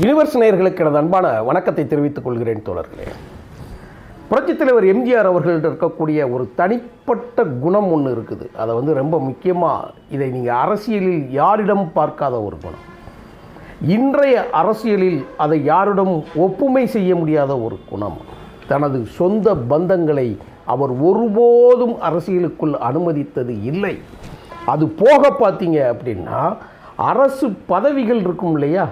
Universe நேயர்களுக்கு எனது அன்பான வணக்கத்தை தெரிவித்துக் கொள்கிறேன் தோழர்களே. புரட்சித் தலைவர் எம்ஜிஆர் அவர்கள்ட்ட இருக்கக்கூடிய ஒரு தனிப்பட்ட குணம் ஒன்று இருக்குது. அதை வந்து ரொம்ப முக்கியமாக இதை நீங்கள் அரசியலில் யாரிடம் பார்க்காத ஒரு குணம்? இன்றைய அரசியலில் அதை யாரிடம் ஒப்புமை செய்ய முடியாத ஒரு குணம்? தனது சொந்த பந்தங்களை அவர் ஒருபோதும் அரசியலுக்குள் அனுமதித்தது இல்லை. அது போக பார்த்தீங்க அப்படின்னா அரசு பதவிகள் இருக்கும் இல்லையா?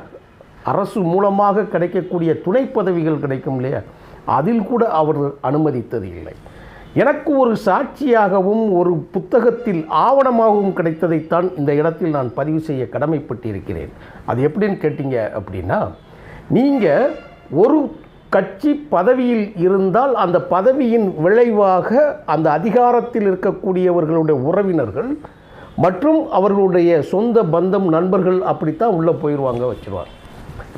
அரசு மூலமாக கிடைக்கக்கூடிய துணை பதவிகள் கிடைக்கும் இல்லையா? அதில் கூட அவர் அனுமதித்தது இல்லை. எனக்கு ஒரு சாட்சியாகவும் ஒரு புத்தகத்தில் ஆவணமாகவும் கிடைத்ததைத்தான் இந்த இடத்தில் நான் பதிவு செய்ய கடமைப்பட்டிருக்கிறேன். அது எப்படின்னு கேட்டீங்க அப்படின்னா நீங்கள் ஒரு கட்சி பதவியில் இருந்தால் அந்த பதவியின் விளைவாக அந்த அதிகாரத்தில் இருக்கக்கூடியவர்களுடைய உறவினர்கள் மற்றும் அவர்களுடைய சொந்த பந்தம் நண்பர்கள் அப்படித்தான் உள்ளே போயிடுவாங்க வச்சுருவாங்க.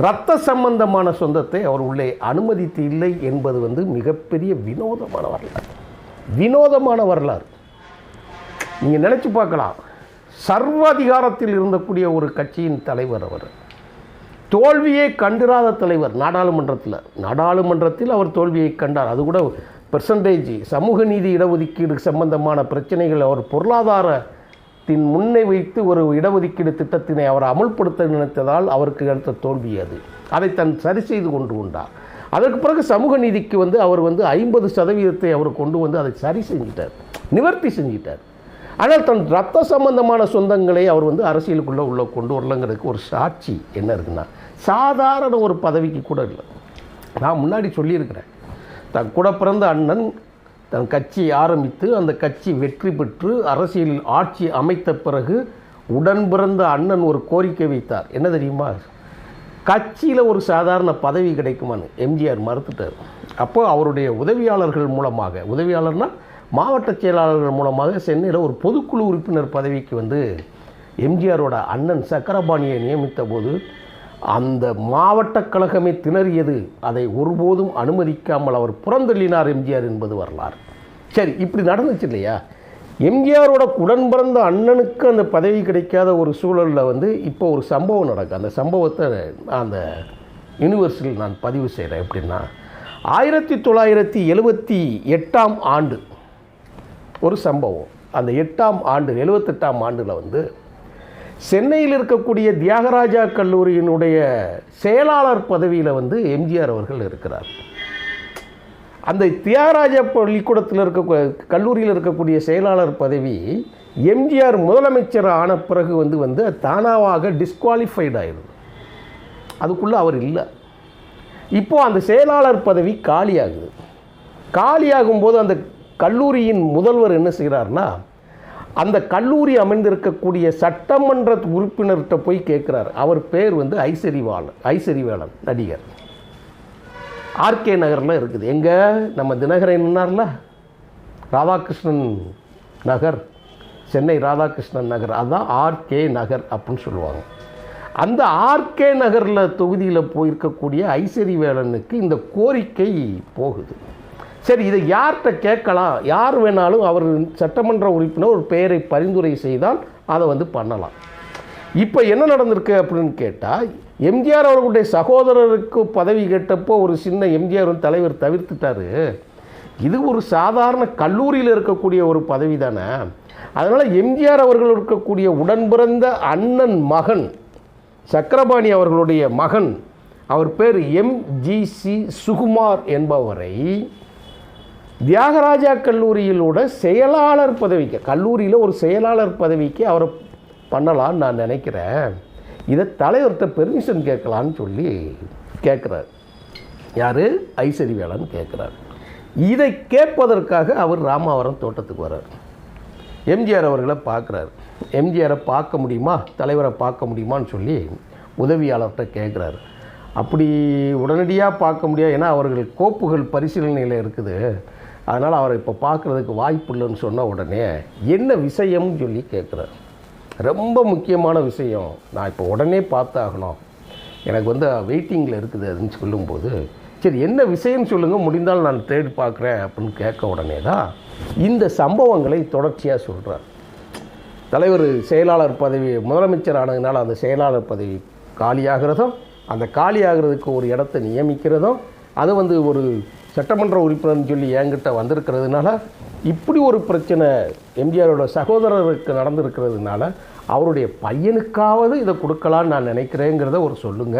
ரத்த சம்பந்தமான சொந்தத்தை அவர் உள்ளே அனுமதித்து இல்லை என்பது வந்து மிகப்பெரிய வினோதமான வரலாறு. வினோதமான வரலாறு. நீங்கள் நினச்சி பார்க்கலாம். சர்வாதிகாரத்தில் இருந்தக்கூடிய ஒரு கட்சியின் தலைவர் அவர். தோல்வியை கண்டிராத தலைவர் நாடாளுமன்றத்தில். நாடாளுமன்றத்தில் அவர் தோல்வியை கண்டார். அது கூட பெர்சன்டேஜ் சமூக நீதி இடஒதுக்கீடு சம்பந்தமான பிரச்சனைகள் அவர் பொருளாதார தின் முன்னை வைத்து ஒரு இடஒதுக்கீடு திட்டத்தினை அவர் அமல்படுத்த நினைத்ததால் அவருக்கு அடுத்த தோல்வி அது. அதை தன் சரி செய்து கொண்டு கொண்டார். அதற்கு பிறகு சமூக நீதிக்கு வந்து அவர் வந்து ஐம்பது சதவீதத்தை அவர் கொண்டு வந்து அதை சரி செஞ்சிட்டார். நிவர்த்தி செஞ்சிட்டார். ஆனால் தன் ரத்த சம்பந்தமான சொந்தங்களை அவர் வந்து அரசியலுக்குள்ளே உள்ள கொண்டு வரலங்கிறதுக்கு ஒரு சாட்சி என்ன இருக்குன்னா சாதாரண ஒரு பதவிக்கு கூட இல்லை. நான் முன்னாடி சொல்லியிருக்கிறேன். தன் கூட பிறந்த அண்ணன் தன் கட்சியை ஆரம்பித்து அந்த கட்சி வெற்றி பெற்று அரசியலில் ஆட்சி அமைத்த பிறகு உடன் பிறந்த அண்ணன் ஒரு கோரிக்கை வைத்தார். என்ன தெரியுமா? கட்சியில் ஒரு சாதாரண பதவி கிடைக்குமான்னு எம்ஜிஆர் மறுத்துட்டார். அப்போ அவருடைய உதவியாளர்கள் மூலமாக உதவியாளர்னால் மாவட்ட செயலாளர்கள் மூலமாக சென்னையில் ஒரு பொதுக்குழு உறுப்பினர் பதவிக்கு வந்து எம்ஜிஆரோட அண்ணன் சக்கரபாணியை நியமித்த போது அந்த மாவட்ட கழகமே திணறியது. அதை ஒருபோதும் அனுமதிக்காமல் அவர் புறந்தள்ளினார் எம்ஜிஆர் என்பது வரலாறு. சரி இப்படி நடந்துச்சு இல்லையா? எம்ஜிஆரோட உடன் பிறந்த அண்ணனுக்கு அந்த பதவி கிடைக்காத ஒரு சூழலில் வந்து இப்போ ஒரு சம்பவம் நடக்கும் அந்த சம்பவத்தை நான் அந்த யூனிவர்சிட்டியில் நான் பதிவு செய்கிறேன் எப்படின்னா ஆயிரத்தி தொள்ளாயிரத்தி எழுபத்தி எட்டாம் ஆண்டு ஒரு சம்பவம். அந்த எட்டாம் ஆண்டு எழுபத்தெட்டாம் ஆண்டில் வந்து சென்னையில் இருக்கக்கூடிய தியாகராஜா கல்லூரியினுடைய செயலாளர் பதவியில் வந்து எம்ஜிஆர் அவர்கள் இருக்கிறார். அந்த தியாகராஜா பள்ளிக்கூடத்தில் இருக்க கல்லூரியில் இருக்கக்கூடிய செயலாளர் பதவி எம்ஜிஆர் முதலமைச்சர் ஆன பிறகு வந்து வந்து தானாவாக டிஸ்குவாலிஃபைட் ஆயிடுது. அதுக்குள்ளே அவர் இல்லை. இப்போது அந்த செயலாளர் பதவி காலியாகுது. காலியாகும் போது அந்த கல்லூரியின் முதல்வர் என்ன செய்கிறார்னா அந்த கல்லூரி அமைந்திருக்கக்கூடிய சட்டமன்ற உறுப்பினர்கிட்ட போய் கேட்குறாரு அவர் பேர் வந்து ஐசரிவாளன் ஐசரிவேலன் நடிகர். ஆர்கே நகரில் இருக்குது. எங்கே? நம்ம தினகரன் ராதாகிருஷ்ணன் நகர். சென்னை ராதாகிருஷ்ணன் நகர். அதுதான் ஆர்கே நகர் அப்படின்னு சொல்லுவாங்க. அந்த ஆர்கே நகரில் தொகுதியில் போயிருக்கக்கூடிய ஐசரிவேலனுக்கு இந்த கோரிக்கை போகுது. சரி இதை யார்கிட்ட கேட்கலாம்? யார் வேணாலும் அவர் சட்டமன்ற உறுப்பினர் ஒரு பெயரை பரிந்துரை செய்தால் அதை வந்து பண்ணலாம். இப்போ என்ன நடந்திருக்கு அப்படின்னு கேட்டால் எம்ஜிஆர் அவர்களுடைய சகோதரருக்கு பதவி கேட்டப்போ ஒரு சின்ன எம்ஜிஆர் தலைவர் தவிர்த்துட்டாரு. இது ஒரு சாதாரண கல்லூரியில் இருக்கக்கூடிய ஒரு பதவி தானே. அதனால் எம்ஜிஆர் அவர்கள் இருக்கக்கூடிய உடன்பிறந்த அண்ணன் மகன் சக்கரபாணி அவர்களுடைய மகன் அவர் பேர் எம்ஜிசி சுகுமார் என்பவரை தியாகராஜா கல்லூரியிலோட செயலாளர் பதவிக்கு கல்லூரியில் ஒரு செயலாளர் பதவிக்கு அவரை பண்ணலான்னு நான் நினைக்கிறேன். இதை தலைவர்கிட்ட பெர்மிஷன் கேட்கலான்னு சொல்லி கேட்குறார். யார்? ஐஸ்வரிவேலன் கேட்குறார். இதை கேட்பதற்காக அவர் ராமாவரம் தோட்டத்துக்கு வர்றார். எம்ஜிஆர் அவர்களை பார்க்குறாரு. எம்ஜிஆரை பார்க்க முடியுமா? தலைவரை பார்க்க முடியுமான்னு சொல்லி உதவியாளர்கிட்ட கேட்குறாரு. அப்படி உடனடியாக பார்க்க முடியாது. ஏன்னா அவர்கள் கோப்புகள் பரிசீலனையில் இருக்குது. அதனால் அவரை இப்போ பார்க்குறதுக்கு வாய்ப்பு இல்லைன்னு சொன்ன உடனே என்ன விஷயம்னு சொல்லி கேட்குறாரு. ரொம்ப முக்கியமான விஷயம். நான் இப்போ உடனே பார்த்தாகணும். எனக்கு வந்து வெயிட்டிங்கில் இருக்குது அதுன்னு சொல்லும்போது சரி என்ன விஷயம்னு சொல்லுங்கள் முடிந்தால் நான் தேடி பார்க்குறேன் அப்படின்னு கேட்க உடனே தான் இந்த சம்பவங்களை தொடர்ச்சியாக சொல்கிறார் தலைவர் செயலாளர் பதவி முதலமைச்சர் ஆனதுனால அந்த செயலாளர் பதவி காலியாகிறதும் அந்த காலியாகிறதுக்கு ஒரு இடத்த நியமிக்கிறதும் அது வந்து ஒரு சட்டமன்ற உறுப்பினர்னு சொல்லி என்கிட்ட வந்திருக்கிறதுனால இப்படி ஒரு பிரச்சனை எம்ஜிஆரோட சகோதரருக்கு நடந்திருக்கிறதுனால அவருடைய பையனுக்காவது இதை கொடுக்கலான்னு நான் நினைக்கிறேங்கிறத ஒரு சொல்லுங்க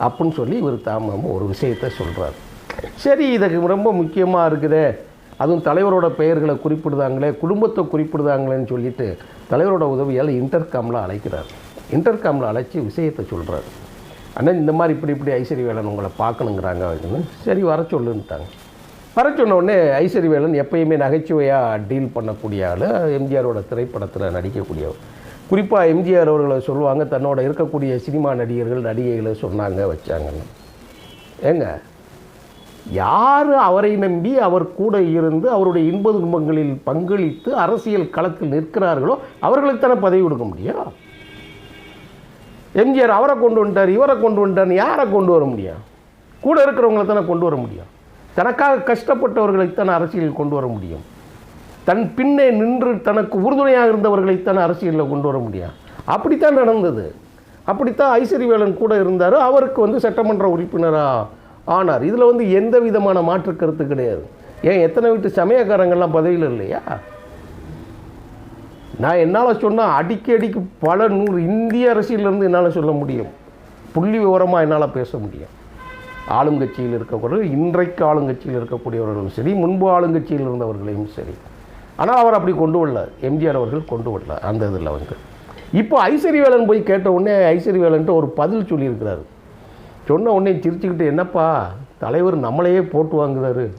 அப்படின்னு சொல்லி இவர் தாமம் ஒரு விஷயத்தை சொல்கிறார் சரி இதுக்கு ரொம்ப முக்கியமாக இருக்குதே அதுவும் தலைவரோட பெயர்களை குறிப்பிடுதாங்களே குடும்பத்தை குறிப்பிடுதாங்களேன்னு சொல்லிட்டு தலைவரோட உதவியால் இன்டர்காமில் அழைக்கிறார். இன்டர்காமில் அழைச்சி விஷயத்தை சொல்கிறார் அண்ணா இந்த மாதிரி இப்படி இப்படி ஐஸ்வர்யவேலன் உங்களை பார்க்கணுங்கிறாங்க அப்படின்னு. சரி வர சொல்லுன்ட்டாங்க. வர சொன்ன உடனே ஐஸ்வர்யவேலன் எப்பயுமே நகைச்சுவையாக டீல் பண்ணக்கூடிய ஆள். எம்ஜிஆரோட திரைப்படத்தில் நடிக்கக்கூடியவர் குறிப்பாக எம்ஜிஆர் அவர்களை சொல்லுவாங்க தன்னோட இருக்கக்கூடிய சினிமா நடிகர்கள் நடிகைகளை சொன்னாங்க வச்சாங்கன்னு. ஏங்க யார் அவரை நம்பி அவர் கூட இருந்து அவருடைய இன்ப துன்பங்களில் பங்களித்து அரசியல் களத்தில் நிற்கிறார்களோ அவர்களுக்கு தானே பதவி கொடுக்க முடியும்? எம்ஜிஆர் அவரை கொண்டு வந்துட்டார் இவரை கொண்டு வந்துட்டார்னு யாரை கொண்டு வர முடியும்? கூட இருக்கிறவங்களை தானே கொண்டு வர முடியும். தனக்காக கஷ்டப்பட்டவர்களைத்தானே அரசியலில் கொண்டு வர முடியும். தன் பின்னே நின்று தனக்கு உறுதுணையாக இருந்தவர்களைத்தானே அரசியலில் கொண்டு வர முடியும். அப்படித்தான் நடந்தது. அப்படித்தான் ஐஸ்வரிவேலன் கூட இருந்தார். அவருக்கு வந்து சட்டமன்ற உறுப்பினராக ஆனார். இதில் வந்து எந்த விதமான மாற்று கருத்து கிடையாது. ஏன் எத்தனை வீட்டு சமயக்காரங்கள்லாம் பதவியில் இல்லையா? நான் என்னால் சொன்னால் அடிக்கி அடிக்கு பல நூறு இந்திய அரசியலேருந்து என்னால் சொல்ல முடியும். புள்ளி விவரமாக என்னால் பேச முடியும். ஆளுங்கட்சியில் இருக்கக்கூடிய இன்றைக்கு ஆளுங்கட்சியில் இருக்கக்கூடியவர்களும் சரி முன்பு ஆளுங்கட்சியில் இருந்தவர்களையும் சரி. ஆனால் அவர் அப்படி கொண்டு வரல. எம்ஜிஆர் அவர்கள் கொண்டு வரல. அந்த இதில் வந்து இப்போ ஐஸ்வரிவேலன் போய் கேட்ட உடனே ஐஸ்வரிவேலன்ட்டு ஒரு பதில் சொல்லியிருக்கிறாரு. சொன்ன உடனே சிரிச்சுக்கிட்டு என்னப்பா தலைவர் நம்மளையே போட்டு வாங்குறாரு.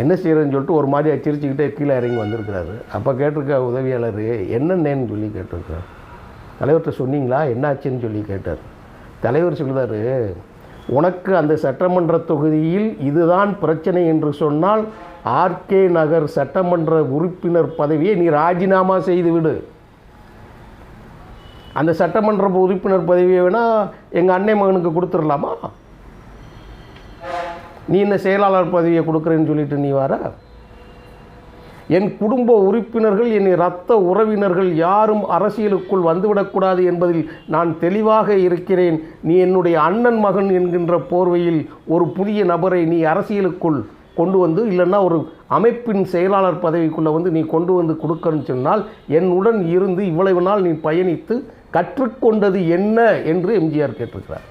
என்ன செய்கிறேன்னு சொல்லிட்டு ஒரு மாதிரி அச்சரிச்சுக்கிட்டே கீழே இறங்கி வந்திருக்கிறாரு. அப்போ கேட்டிருக்க உதவியாளர் என்னென்னு சொல்லி கேட்டிருக்கார் தலைவர்கிட்ட சொன்னீங்களா? என்னாச்சுன்னு சொல்லி கேட்டார். தலைவர் சொல்லுதாரு உனக்கு அந்த சட்டமன்ற தொகுதியில் இதுதான் பிரச்சனை என்று சொன்னால் ஆர்கே நகர் சட்டமன்ற உறுப்பினர் பதவியை நீ ராஜினாமா செய்து விடு அந்த சட்டமன்ற உறுப்பினர் பதவியை வேணால் எங்கள் அன்னை மகனுக்கு கொடுத்துடலாமா? நீ என்ன செயலாளர் பதவியை கொடுக்குறேன்னு சொல்லிட்டு நீ வர? என் குடும்ப உறுப்பினர்கள் என் இரத்த உறவினர்கள் யாரும் அரசியலுக்குள் வந்துவிடக்கூடாது என்பதில் நான் தெளிவாக இருக்கிறேன். நீ என்னுடைய அண்ணன் மகன் என்கின்ற போர்வையில் ஒரு புதிய நபரை நீ அரசியலுக்குள் கொண்டு வந்து இல்லைன்னா ஒரு அமைப்பின் செயலாளர் பதவிக்குள்ளே வந்து நீ கொண்டு வந்து கொடுக்கணும்னு சொன்னால் என்னுடன் இருந்து இவ்வளவு நாள் நீ பயணித்து கற்றுக்கொண்டது என்ன? என்று எம்ஜிஆர் கேட்டிருக்கிறார்.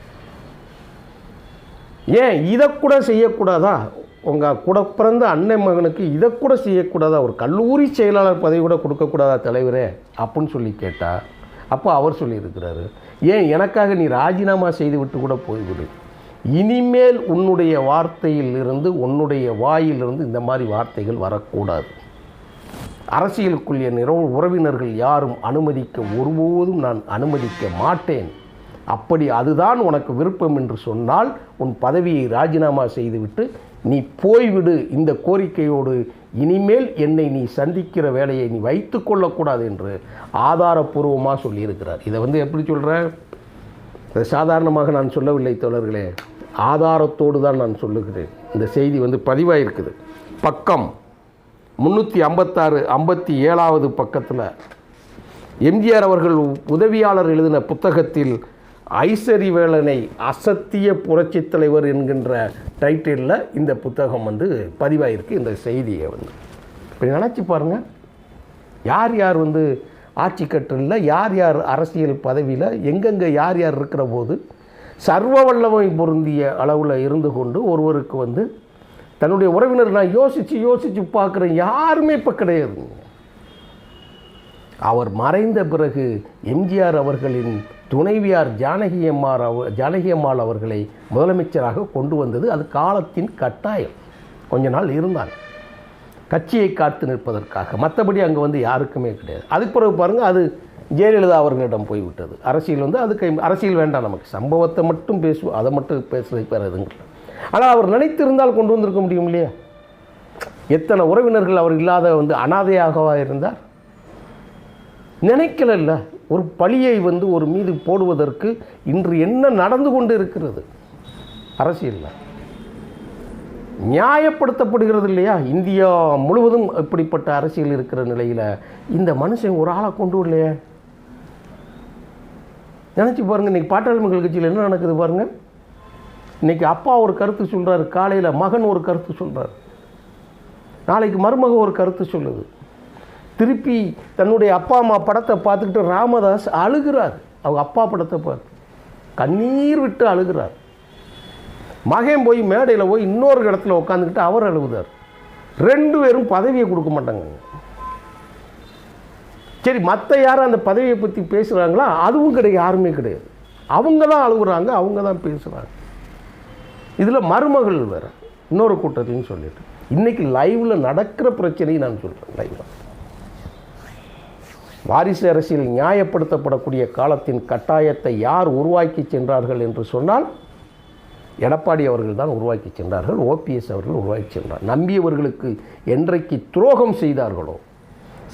ஏன் இதை கூட செய்யக்கூடாதா? உங்கள் கூட பிறந்த அண்ணன் மகனுக்கு இதை கூட செய்யக்கூடாதா? ஒரு கல்லூரி செயலாளர் பதவி கூட கொடுக்கக்கூடாதா தலைவரே? அப்படின்னு சொல்லி கேட்டால் அப்போ அவர் சொல்லியிருக்கிறாரு ஏன் எனக்காக நீ ராஜினாமா செய்து விட்டு கூட போய்விடு. இனிமேல் உன்னுடைய வார்த்தையில் இருந்து உன்னுடைய வாயிலிருந்து இந்த மாதிரி வார்த்தைகள் வரக்கூடாது. அரசியலுக்குள்ளே நிற உறவினர்கள் யாரும் அனுமதிக்க ஒருபோதும் நான் அனுமதிக்க மாட்டேன். அப்படி அதுதான் உனக்கு விருப்பம் என்று சொன்னால் உன் பதவியை ராஜினாமா செய்துவிட்டு நீ போய்விடு. இந்த கோரிக்கையோடு இனிமேல் என்னை நீ சந்திக்கிற வேலையை நீ வைத்து கொள்ளக்கூடாது என்று ஆதாரப்பூர்வமாக சொல்லியிருக்கிறார். இதை வந்து எப்படி சொல்கிறேன் இதை சாதாரணமாக நான் சொல்லவில்லை தோழர்களே. ஆதாரத்தோடு தான் நான் சொல்லுகிறேன். இந்த செய்தி வந்து பதிவாயிருக்குது. பக்கம் முந்நூற்றி ஐம்பத்தாறு ஐம்பத்தி ஏழாவது பக்கத்தில் எம்ஜிஆர் அவர்கள் உதவியாளர் எழுதின புத்தகத்தில் ஐசரிவேலனை அசத்திய புரட்சித் தலைவர் என்கின்ற டைட்டிலில் இந்த புத்தகம் வந்து பதிவாயிருக்கு. இந்த செய்தியை வந்து இப்படி நினச்சி பாருங்கள் யார் யார் வந்து ஆட்சி கட்டலில் யார் யார் அரசியல் பதவியில் எங்கெங்கே யார் யார் இருக்கிற போது சர்வ வல்லமை பொருந்திய அளவில் இருந்து கொண்டு ஒருவருக்கு வந்து தன்னுடைய உறவினர் நான் யோசித்து யோசித்து பார்க்குறேன் யாருமே இப்போ கிடையாதுங்க அவர் மறைந்த பிறகு எம்ஜிஆர் அவர்களின் துணைவியார் ஜானகி அம்மார் அவ ஜானகி அம்மாள் அவர்களை முதலமைச்சராக கொண்டு வந்தது அது காலத்தின் கட்டாயம். கொஞ்ச நாள் இருந்தாங்க. கட்சியை காத்து நிற்பதற்காக. மற்றபடி அங்கே வந்து யாருக்குமே கிடையாது. அதுக்கு பிறகு பாருங்கள் அது ஜெயலலிதா அவர்களிடம் போய்விட்டது. அரசியல் வந்து அதுக்கு அரசியல் வேண்டாம் நமக்கு. சம்பவத்தை மட்டும் பேசுவோம் அதை மட்டும் பேசுறதுக்கு வேறு எதுவும் ஆனால் அவர் நினைத்திருந்தால் கொண்டு வந்திருக்க முடியும் இல்லையா? எத்தனை உறவினர்கள் அவர் இல்லாத வந்து அனாதையாகவா இருந்தார்? நினைக்கலல்ல. ஒரு பழியை வந்து ஒரு மீது போடுவதற்கு இன்று என்ன நடந்து கொண்டு இருக்கிறது? அரசியலில். நியாயப்படுத்தப்படுகிறது இல்லையா? இந்தியா முழுவதும் இப்படிப்பட்ட அரசியல் இருக்கிற நிலையில் இந்த மனுஷன் ஒரு ஆளை கொண்டு வரலையே? நினச்சி பாருங்கள் இன்றைக்கி பாட்டாளி மக்கள் கட்சியில் என்ன நடக்குது பாருங்கள் இன்றைக்கி அப்பா ஒரு கருத்து சொல்கிறாரு காலையில் மகன் ஒரு கருத்து சொல்கிறார் நாளைக்கு மருமக ஒரு கருத்து சொல்லுது. திருப்பி தன்னுடைய அப்பா அம்மா படத்தை பார்த்துக்கிட்டு ராமதாஸ் அழுகிறார். அவங்க அப்பா படத்தை பார்த்து. கண்ணீர் விட்டு அழுகிறார். மகன் போய் மேடையில் போய் இன்னொரு இடத்துல உட்காந்துக்கிட்டு அவர் அழுகுதார். ரெண்டு பேரும் பதவியை கொடுக்க மாட்டாங்க. சரி மற்ற யாரும் அந்த பதவியை பற்றி பேசுகிறாங்களா அதுவும் கிடையாது யாருமே கிடையாது. அவங்க தான் அழுகுறாங்க அவங்க தான் பேசுகிறாங்க இதில் மருமகள் வேறு. இன்னொரு கூட்டத்தையும் சொல்லிட்டு. இன்றைக்கி லைவில் நடக்கிற பிரச்சனையை நான் சொல்கிறேன் லைவில் வாரிசு அரசியல் நியாயப்படுத்தப்படக்கூடிய காலத்தின் கட்டாயத்தை யார் உருவாக்கி சென்றார்கள் என்று சொன்னால் எடப்பாடி அவர்கள் தான் உருவாக்கி சென்றார்கள் ஓபிஎஸ் அவர்கள் உருவாக்கி சென்றார். நம்பியவர்களுக்கு என்றைக்கு துரோகம் செய்தார்களோ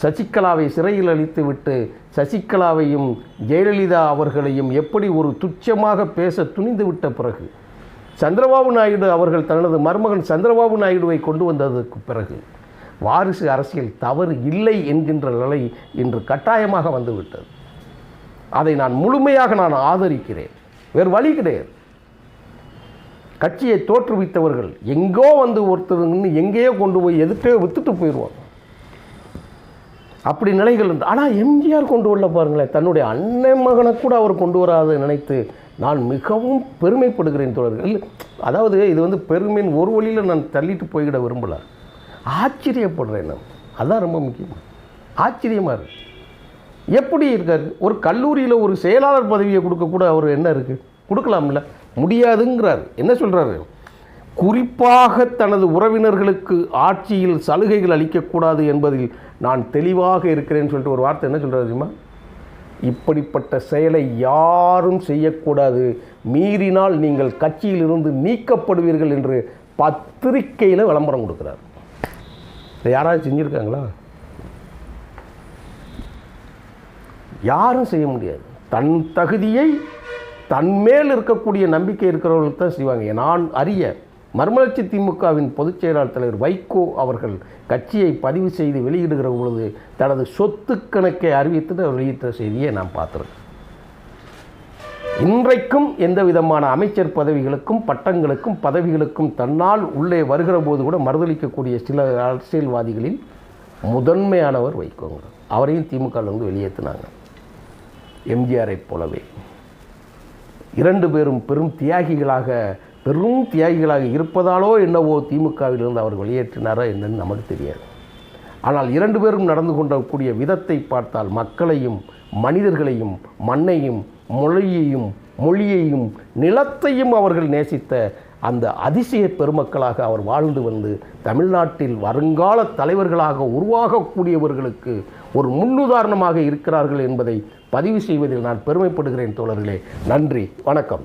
சசிகலாவை சிறையில் அழித்துவிட்டு சசிகலாவையும் ஜெயலலிதா அவர்களையும் எப்படி ஒரு துச்சமாக பேச துணிந்து விட்ட பிறகு சந்திரபாபு நாயுடு அவர்கள் தனது மருமகன் சந்திரபாபு நாயுடுவை கொண்டு வந்ததற்கு பிறகு வாரிசு அரசியல் தவறு இல்லை என்கின்ற நிலை இன்று கட்டாயமாக வந்துவிட்டது. அதை நான் முழுமையாக நான் ஆதரிக்கிறேன். வேறு வழி கிடையாது. கட்சியை தோற்றுவித்தவர்கள் எங்கோ வந்து ஒருத்தருங்கன்னு எங்கேயோ கொண்டு போய் எதுக்கோ வித்துட்டு போயிடுவாங்க. அப்படி நிலைகள் உண்டு ஆனால் எம்ஜிஆர் கொண்டு வரல பாருங்களேன் தன்னுடைய அண்ணன் மகனை கூட அவர் கொண்டு வராது நினைத்து நான் மிகவும் பெருமைப்படுகிறேன் தோழர்கள். அதாவது இது வந்து பெருமையின் ஒரு வழியில் நான் தள்ளிட்டு போய்கிட விரும்பலை. ஆச்சரியப்படுறேன் நான். அதுதான் ரொம்ப முக்கியம். ஆச்சரியமாக இருக்குது எப்படி இருக்கார்? ஒரு கல்லூரியில் ஒரு செயலாளர் பதவியை கொடுக்கக்கூட அவர் என்ன இருக்குது கொடுக்கலாம்ல. முடியாதுங்கிறார். என்ன சொல்கிறாரு குறிப்பாக தனது உறவினர்களுக்கு ஆட்சியில் சலுகைகள் அளிக்கக்கூடாது என்பதில் நான் தெளிவாக இருக்கிறேன்னு சொல்லிட்டு ஒரு வார்த்தை என்ன சொல்கிறார் தெரியுமா? இப்படிப்பட்ட செயலை யாரும் செய்யக்கூடாது. மீறினால் நீங்கள் கட்சியிலிருந்து நீக்கப்படுவீர்கள் என்று பத்திரிக்கையில் விளம்பரம் கொடுக்குறார். யாராவது செஞ்சுருக்காங்களா? யாரும் செய்ய முடியாது. தன் தகுதியை தன்மேல் இருக்கக்கூடிய நம்பிக்கை இருக்கிறவர்கள் தான் செய்வாங்க. நான் அறிய மர்மலட்சி திமுகவின் பொதுச் செயலாளர் தலைவர் வைகோ அவர்கள் கட்சியை பதிவு செய்து வெளியிடுகிற பொழுது தனது சொத்து கணக்கை அறிவித்து அவர் வெளியிட்ட செய்தியை நான் பார்த்துருக்கேன். இன்றைக்கும் எந்த விதமான அமைச்சர் பதவிகளுக்கும் பட்டங்களுக்கும் பதவிகளுக்கும் தன்னால் உள்ளே வருகிற போது கூட மறுதளிக்கக்கூடிய சில அரசியல்வாதிகளில் முதன்மையானவர் வைகோங்க அவரையும் திமுகவிலிருந்து வெளியேற்றினாங்க. எம்ஜிஆரை போலவே. இரண்டு பேரும் பெரும் தியாகிகளாக பெரும் தியாகிகளாக இருப்பதாலோ என்னவோ திமுகவிலிருந்து அவர் வெளியேற்றினாரோ என்னன்னு நமக்கு தெரியாது. ஆனால் இரண்டு பேரும் நடந்து கொண்டக்கூடிய விதத்தை பார்த்தால் மக்களையும் மனிதர்களையும் மண்ணையும் மொழியையும் மொழியையும் நிலத்தையும் அவர்கள் நேசித்த அந்த அதிசய பெருமக்களாக அவர் வாழ்ந்து வந்து தமிழ்நாட்டில் வருங்கால தலைவர்களாக உருவாகக்கூடியவர்களுக்கு ஒரு முன்னுதாரணமாக இருக்கிறார்கள் என்பதை பதிவு செய்வதில் நான் பெருமைப்படுகிறேன் தோழர்களே. நன்றி. வணக்கம்.